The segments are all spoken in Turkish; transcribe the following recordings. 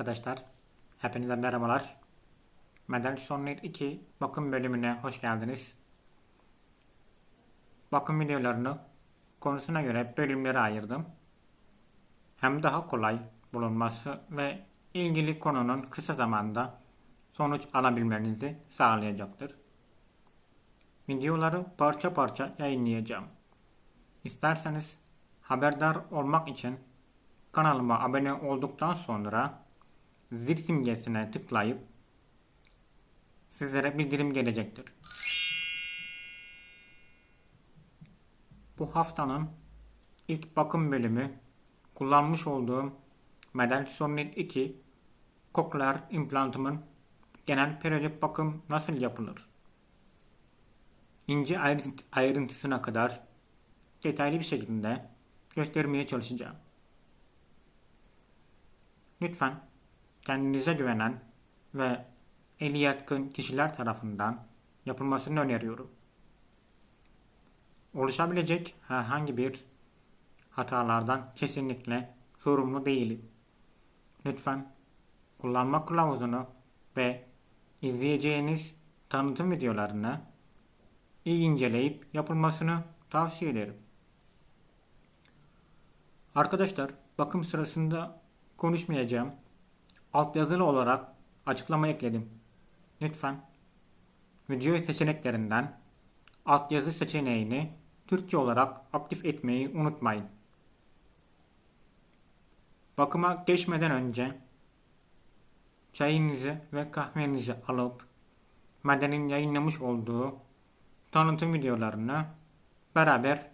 arkadaşlar. Hepinize merhabalar. Medal Sonnet 2 bakım bölümüne hoş geldiniz. Bakım videolarını konusuna göre bölümlere ayırdım. Hem daha kolay bulunması ve ilgili konunun kısa zamanda sonuç alabilmenizi sağlayacaktır. Videoları parça parça yayınlayacağım. İsterseniz haberdar olmak için kanalıma abone olduktan sonra zil simgesine tıklayıp sizlere bildirim gelecektir. Bu haftanın ilk bakım bölümü kullanmış olduğum Medal Sonnet 2 kokleer implantımın genel periyodik bakım nasıl yapılır? İnce ayrınt- ayrıntısına kadar detaylı bir şekilde göstermeye çalışacağım. Lütfen kendinize güvenen ve eli yatkın kişiler tarafından yapılmasını öneriyorum. Oluşabilecek herhangi bir hatalardan kesinlikle sorumlu değilim. Lütfen kullanma kılavuzunu ve izleyeceğiniz tanıtım videolarını iyi inceleyip yapılmasını tavsiye ederim. Arkadaşlar bakım sırasında konuşmayacağım. Altyazılı olarak açıklama ekledim. Lütfen video seçeneklerinden altyazı seçeneğini Türkçe olarak aktif etmeyi unutmayın. Bakıma geçmeden önce çayınızı ve kahvenizi alıp Meden'in yayınlamış olduğu tanıtım videolarını beraber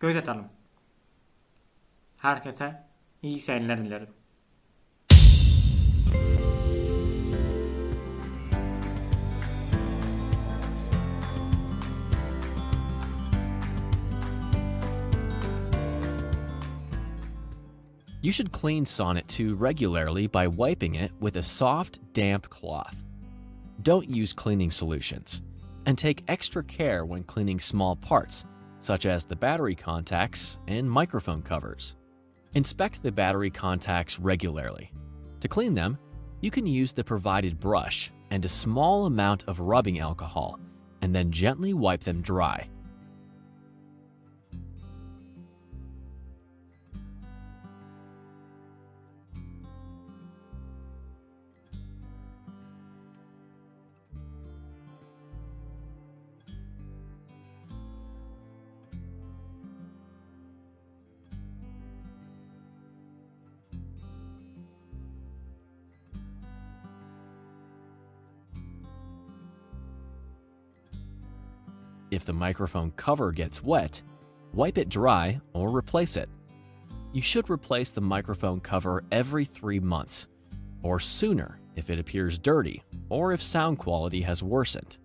göz atalım. Herkese iyi seyirler dilerim. You should clean Sonnet 2 regularly by wiping it with a soft, damp cloth. Don't use cleaning solutions. And take extra care when cleaning small parts, such as the battery contacts and microphone covers. Inspect the battery contacts regularly. To clean them, you can use the provided brush and a small amount of rubbing alcohol, and then gently wipe them dry. If the microphone cover gets wet, wipe it dry or replace it. You should replace the microphone cover every three months, or sooner if it appears dirty or if sound quality has worsened.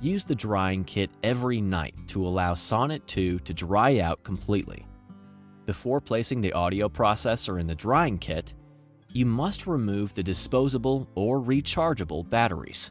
Use the drying kit every night to allow Sonnet 2 to dry out completely. Before placing the audio processor in the drying kit, you must remove the disposable or rechargeable batteries.